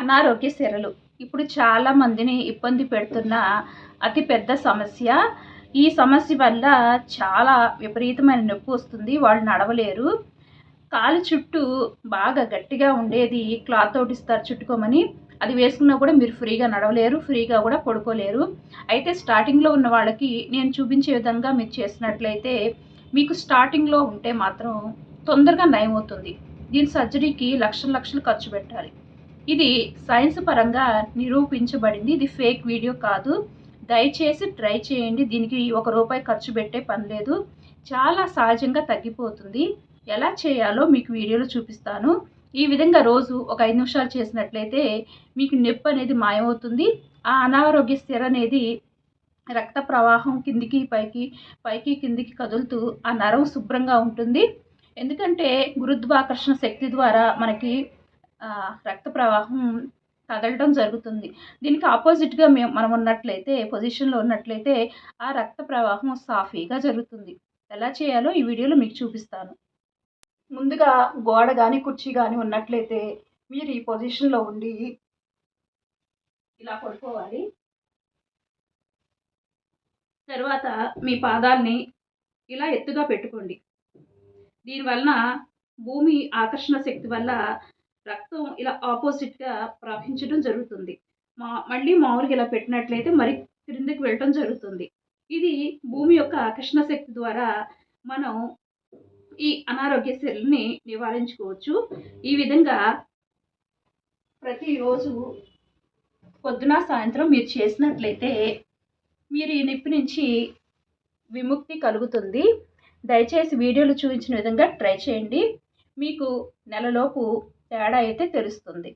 అనారోగ్య సిరలు. ఇప్పుడు చాలా మందిని ఇబ్బంది పెడుతున్న అతి పెద్ద సమస్య. ఈ సమస్య వల్ల చాలా విపరీతమైన నొప్పి వస్తుంది. వాళ్ళు నడవలేరు. కాలు చుట్టూ బాగా గట్టిగా ఉండేది క్లాత్ తోటి ఇస్తారు చుట్టుకోమని. అది వేసుకున్నా కూడా మీరు ఫ్రీగా నడవలేరు ఫ్రీగా కూడా పడుకోలేరు. అయితే స్టార్టింగ్లో ఉన్న వాళ్ళకి నేను చూపించే విధంగా మీరు చేసినట్లయితే మీకు స్టార్టింగ్లో ఉంటే మాత్రం తొందరగా నయమవుతుంది. దీని సర్జరీకి లక్షల లక్షలు ఖర్చు పెట్టాలి. ఇది సైన్స్ పరంగా నిరూపించబడింది. ఇది ఫేక్ వీడియో కాదు. దయచేసి ట్రై చేయండి. దీనికి ఒక రూపాయి ఖర్చు పెట్టే పని లేదు. చాలా సహజంగా తగ్గిపోతుంది. ఎలా చేయాలో మీకు వీడియోలో చూపిస్తాను. ఈ విధంగా రోజు ఒక ఐదు నిమిషాలు చేసినట్లయితే మీకు నొప్పి అనేది మాయమవుతుంది. ఆ అనారోగ్య స్థిర అనేది రక్త ప్రవాహం కిందికి పైకి పైకి కిందికి కదులుతూ ఆ నరం శుభ్రంగా ఉంటుంది. ఎందుకంటే గురుత్వాకర్షణ శక్తి ద్వారా మనకి రక్త ప్రవాహం కదలడం జరుగుతుంది. దీనికి ఆపోజిట్గా మేము మనం ఉన్నట్లయితే పొజిషన్లో ఉన్నట్లయితే ఆ రక్త ప్రవాహం సాఫీగా జరుగుతుంది. ఎలా చేయాలో ఈ వీడియోలో మీకు చూపిస్తాను. ముందుగా గోడ కానీ కుర్చీ కానీ ఉన్నట్లయితే మీరు ఈ పొజిషన్లో ఉండి ఇలా పడుకోవాలి. తర్వాత మీ పాదాలని ఇలా ఎత్తుగా పెట్టుకోండి. దీనివలన భూమి ఆకర్షణ శక్తి వల్ల రక్తం ఇలా ఆపోజిట్గా ప్రవహించడం జరుగుతుంది. మా మళ్ళీ మామూలుగా ఇలా పెట్టినట్లయితే మరి క్రిందికి వెళ్ళటం జరుగుతుంది. ఇది భూమి యొక్క ఆకర్షణ శక్తి ద్వారా మనం ఈ అనారోగ్య శైలిని నివారించుకోవచ్చు. ఈ విధంగా ప్రతిరోజు పొద్దున సాయంత్రం మీరు చేసినట్లయితే మీరు ఈ నొప్పి నుంచి విముక్తి కలుగుతుంది. దయచేసి వీడియోలు చూపించిన విధంగా ట్రై చేయండి. మీకు నెలలోపు తేడా అయితే తెలుస్తుంది.